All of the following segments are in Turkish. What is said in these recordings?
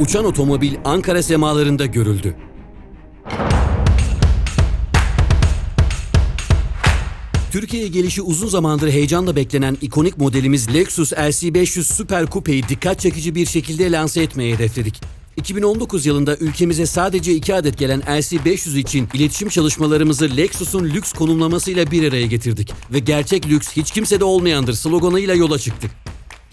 uçan otomobil Ankara semalarında görüldü. Türkiye'ye gelişi uzun zamandır heyecanla beklenen ikonik modelimiz Lexus LC500 Super Coupe'yi dikkat çekici bir şekilde lanse etmeyi hedefledik. 2019 yılında ülkemize sadece 2 adet gelen LC500 için iletişim çalışmalarımızı Lexus'un lüks konumlamasıyla bir araya getirdik ve gerçek lüks hiç kimsede olmayandır sloganıyla yola çıktık.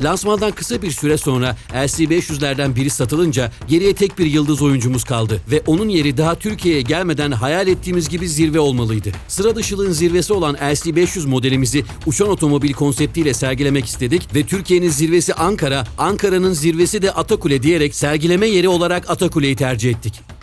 Lansmandan kısa bir süre sonra LC500'lerden biri satılınca geriye tek bir yıldız oyuncumuz kaldı ve onun yeri daha Türkiye'ye gelmeden hayal ettiğimiz gibi zirve olmalıydı. Sıra dışılığın zirvesi olan LC500 modelimizi uçan otomobil konseptiyle sergilemek istedik ve Türkiye'nin zirvesi Ankara, Ankara'nın zirvesi de Atakule diyerek sergileme yeri olarak Atakule'yi tercih ettik.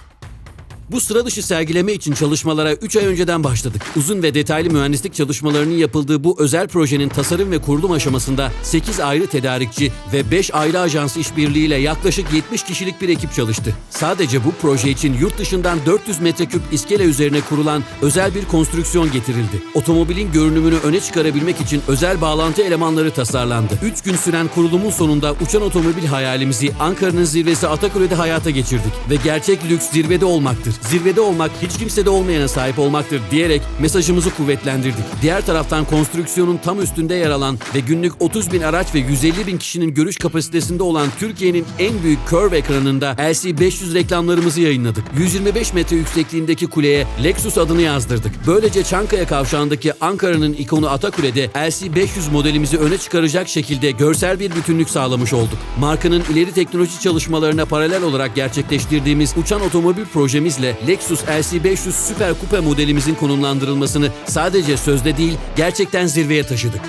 Bu sıra dışı sergileme için çalışmalara 3 ay önceden başladık. Uzun ve detaylı mühendislik çalışmalarının yapıldığı bu özel projenin tasarım ve kurulum aşamasında 8 ayrı tedarikçi ve 5 ayrı ajans işbirliğiyle yaklaşık 70 kişilik bir ekip çalıştı. Sadece bu proje için yurt dışından 400 metreküp iskele üzerine kurulan özel bir konstrüksiyon getirildi. Otomobilin görünümünü öne çıkarabilmek için özel bağlantı elemanları tasarlandı. 3 gün süren kurulumun sonunda uçan otomobil hayalimizi Ankara'nın zirvesi Atakule'de hayata geçirdik ve gerçek lüks zirvede olmaktır. Zirvede olmak hiç kimsede olmayana sahip olmaktır diyerek mesajımızı kuvvetlendirdik. Diğer taraftan konstrüksiyonun tam üstünde yer alan ve günlük 30 bin araç ve 150 bin kişinin görüş kapasitesinde olan Türkiye'nin en büyük curve ekranında LC500 reklamlarımızı yayınladık. 125 metre yüksekliğindeki kuleye Lexus adını yazdırdık. Böylece Çankaya kavşağındaki Ankara'nın ikonu Atakule'de LC500 modelimizi öne çıkaracak şekilde görsel bir bütünlük sağlamış olduk. Markanın ileri teknoloji çalışmalarına paralel olarak gerçekleştirdiğimiz uçan otomobil projemizle Lexus LC500 Super Coupe modelimizin konumlandırılmasını sadece sözde değil gerçekten zirveye taşıdık.